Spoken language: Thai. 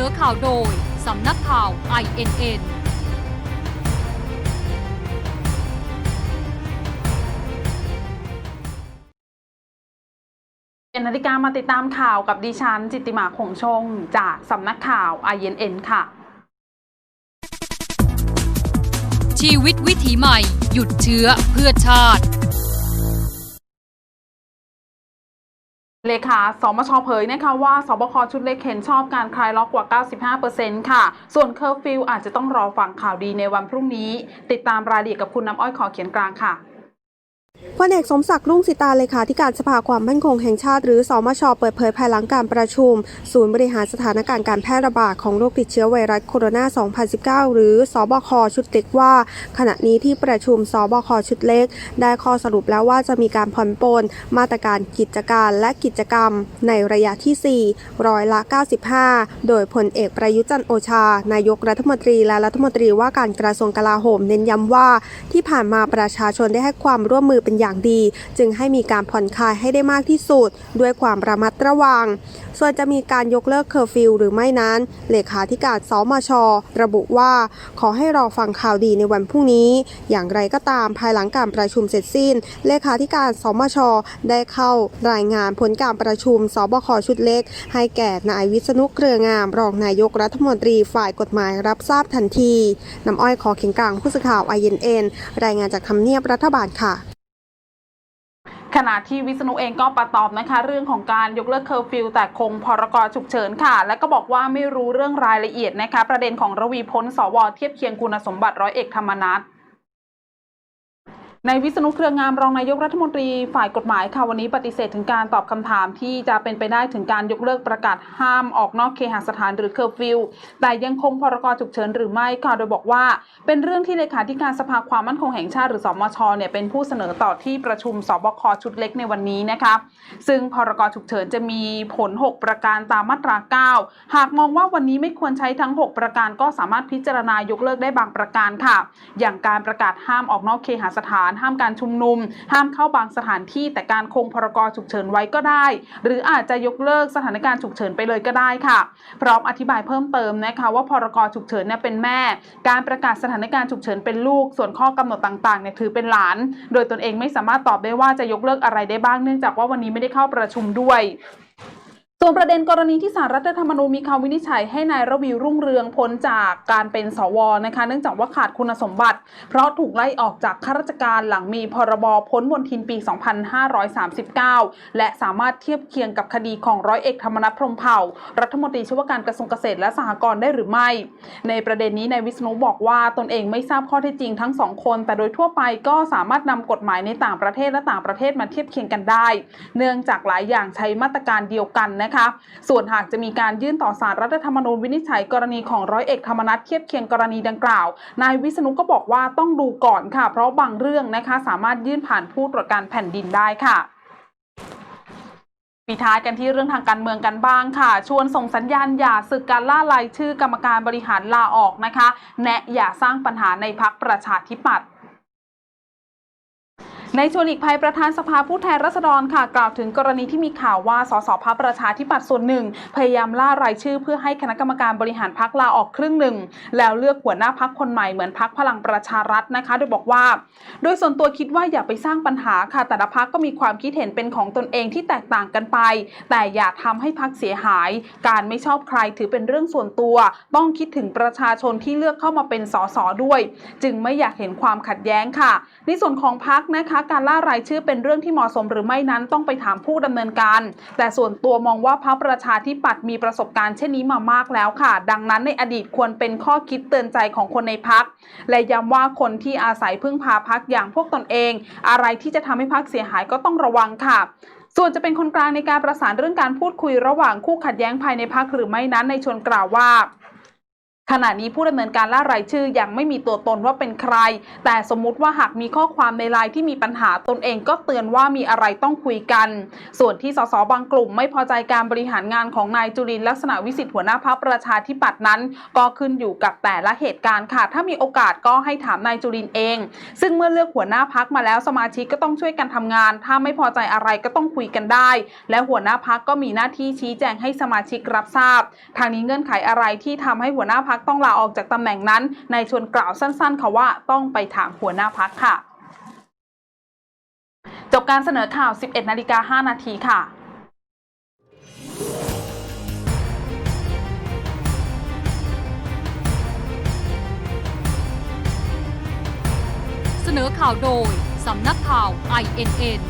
นอข่าวโดย สำนักข่าว INN เป็นนาฬิกามาติดตามข่าวกับดิฉัน จิตติมาคงชง จากสำนักข่าว INN ค่ะ ชีวิตวิถีใหม่ หยุดเชื้อเพื่อชาติ เลขาสมชเผยนะคะว่าสบคชุดเล็กเห็นชอบการคลายล็อกกว่า 95%ค่ะ ส่วนเคอร์ฟิวอาจจะต้องรอฟังข่าวดีในวันพรุ่งนี้ ติดตามรายละเอียดกับคุณน้ำอ้อยขอเขียนกลางค่ะ พลเอกสมศักดิ์รุ่งสิตาเลขาธิการสภาความมั่นคงแห่งชาติ หรือสมชเปิดเผยภายหลังการประชุม ศูนย์บริหารสถานการณ์การแพร่ระบาดของโรคติดเชื้อไวรัสโคโรนา 2019 หรือสบคชุดเล็กว่า ขณะนี้ที่ประชุมสบคชุดเล็ก ได้ข้อสรุปแล้วว่าจะมีการผ่อนปลนมาตรการกิจการและกิจกรรม ในระยะที่ 4 ร้อยละ 95 โดยพลเอกประยุจันโอชา นายกรัฐมนตรีและรัฐมนตรีว่าการกระทรวงกลาโหมเน้นย้ำว่า ที่ผ่านมาประชาชนได้ให้ความร่วมมือเป็นอย่างดี จึงให้มีการผ่อนคลายให้ได้มากที่สุด ด้วยความระมัดระวัง ส่วนจะมีการยกเลิกเคอร์ฟิวหรือไม่นั้น เลขาธิการสมช ระบุว่า ขอให้รอฟังข่าวดีในวันพรุ่งนี้ อย่างไรก็ตามภายหลังการประชุมเสร็จสิ้น เลขาธิการสมช ได้เข้ารายงานผลการประชุมสบคชุดเล็ก ให้แก่นายวิษณุเครืองาม รองนายกรัฐมนตรีฝ่ายกฎหมายรับทราบทันทีน้ำอ้อยขอเขียงกลางผู้สื่อข่าว INN รายงานจากทำเนียบรัฐบาลค่ะ ขณะที่วิษณุเองก็ประตอบนะคะ เรื่องของการยกเลิกเคอร์ฟิวแต่คงพรกฉุกเฉินค่ะ และก็บอกว่าไม่รู้เรื่องรายละเอียดนะคะ ประเด็นของระวีพ้นสวเทียบเคียงคุณสมบัติร้อยเอกธรรมนัฐ ในวิษณุเครืองามรองนายกรัฐมนตรีฝ่ายกฎหมายค่ะวันนี้ปฏิเสธถึงการตอบคำถามที่จะเป็นไปได้ถึงการยกเลิกประกาศห้ามออกนอกเคหสถานหรือเคอร์ฟิวแต่ยังคงพรกฉุกเฉินหรือไม่ค่ะโดยบอกว่า เป็นเรื่องที่เลขาธิการสภาความมั่นคงแห่งชาติหรือสมชเนี่ยเป็นผู้เสนอต่อที่ประชุมสบคชุดเล็กในวันนี้นะคะซึ่งพรกฉุกเฉินจะมีผล 6 ประการตามมาตรา 9 หากมองว่าวันนี้ไม่ควรใช้ทั้ง 6 ประการก็สามารถพิจารณายกเลิกได้บางประการค่ะ อย่างการประกาศห้ามออกนอกเคหสถานห้ามการชุมนุม ห้ามเข้าบางสถานที่แต่การคงพรกฉุกเฉินไว้ก็ได้ หรืออาจจะยกเลิกสถานการณ์ฉุกเฉินไปเลยก็ได้ค่ะ พร้อมอธิบายเพิ่มเติมนะคะว่าพรกฉุกเฉินเนี่ยเป็นแม่ การประกาศสถานการณ์ฉุกเฉินเป็นลูก ส่วนข้อกำหนดต่างๆเนี่ยถือเป็นหลาน โดยตนเองไม่สามารถตอบได้ว่าจะยกเลิกอะไรได้บ้างเนื่องจากว่าวันนี้ไม่ได้เข้าประชุมด้วย ส่วนประเด็นกรณีที่สารรัฐธรรมนูญมีคำวินิจฉัยให้นายระวีรุ่งเรืองพ้นจากการเป็นสวนะคะ เนื่องจากว่าขาดคุณสมบัติ เพราะถูกไล่ออกจากข้าราชการหลังมีพรบพ้นมนทินปี 2539 และสามารถเทียบเคียงกับคดีของร้อยเอกธรรมนัฐพรมเผ่า รัฐมนตรีช่วยว่าการกระทรวงเกษตรและสหกรณ์ได้หรือไม่ ในประเด็นนี้นายวิษณุบอกว่าตนเองไม่ทราบข้อเท็จจริงทั้งสองคน แต่โดยทั่วไปก็สามารถนำกฎหมายในต่างประเทศและต่างประเทศมาเทียบเคียงกันได้ เนื่องจากหลายอย่างใช้มาตรการเดียวกันนะคะส่วนหากจะมีการยื่นต่อสารรัฐธรรมนูญวินิจฉัยกรณีของร้อยเอกธรรมนัฐเทียบเคียงกรณีดังกล่าวนายวิษณุก็บอกว่าต้องดูก่อนค่ะ เพราะบางเรื่องนะคะสามารถยื่นผ่านผู้ตรวจการแผ่นดินได้ค่ะปิดท้ายกันที่เรื่องทางการเมืองกันบ้างค่ะ ชวนส่งสัญญาณอย่าศึกการล่ารายชื่อกรรมการบริหารลาออกนะคะ แนะอย่าสร้างปัญหาในพักประชาธิปัตย์ ในชวนอีกภัยประธานสภาผู้แทนราษฎรค่ะ กล่าวถึงกรณีที่มีข่าวว่าสสพักประชาธิปัตย์ส่วนหนึ่ง พยายามล่ารายชื่อเพื่อให้คณะกรรมการบริหารพักลาออกครึ่งหนึ่ง แล้วเลือกหัวหน้าพักคนใหม่เหมือนพักพลังประชารัฐนะคะ โดยบอกว่า โดยส่วนตัวคิดว่าอย่าไปสร้างปัญหาค่ะแต่ละพักก็มีความคิดเห็นเป็นของตนเองที่แตกต่างกันไป แต่อย่าทำให้พักเสียหาย การไม่ชอบใครถือเป็นเรื่องส่วนตัว ต้องคิดถึงประชาชนที่เลือกเข้ามาเป็นสสด้วย จึงไม่อยากเห็นความขัดแย้งค่ะ ในส่วนของพักนะคะการล่ารายชื่อเป็นเรื่องที่เหมาะสมหรือไม่นั้นต้องไปถามผู้ดำเนินการ แต่ส่วนตัวมองว่าพักประชาธิปัตย์มีประสบการณ์เช่นนี้มามากแล้วค่ะ ดังนั้นในอดีตควรเป็นข้อคิดเตือนใจของคนในพัก และย้ำว่าคนที่อาศัยพึ่งพาพักอย่างพวกตนเอง อะไรที่จะทำให้พักเสียหายก็ต้องระวังค่ะส่วนจะเป็นคนกลางในการประสานเรื่องการพูดคุยระหว่างคู่ขัดแย้งภายในพักหรือไม่นั้นในชวนกล่าวว่า ขณะนี้ผู้ดำเนินการล่ารายชื่อยังไม่มีตัวตนว่าเป็นใคร แต่สมมุติว่าหากมีข้อความในไลน์ที่มีปัญหาตนเองก็เตือนว่ามีอะไรต้องคุยกัน ส่วนที่สสบางกลุ่มไม่พอใจการบริหารงานของนายจุลินลักษณะวิสิทธิ์หัวหน้าพรรคประชาธิปัตย์นั้น ก็ขึ้นอยู่กับแต่ละเหตุการณ์ค่ะ ถ้ามีโอกาสก็ให้ถามนายจุลินเอง ซึ่งเมื่อเลือกหัวหน้าพักมาแล้วสมาชิกก็ต้องช่วยกันทำงาน ถ้าไม่พอใจอะไรก็ต้องคุยกันได้ และหัวหน้าพักก็มีหน้าที่ชี้แจงให้สมาชิกรับทราบ ทางนี้เงื่อนไขอะไรที่ทำให้หัวหน้าพักต้องลาออกจากตำแหน่งนั้นนายชวนกล่าวสั้นๆค่ะว่าต้องไปถามหัวหน้าพักค่ะ จบการเสนอข่าว 11นาฬิกา5นาทีค่ะเสนอข่าวโดย สำนักข่าว INN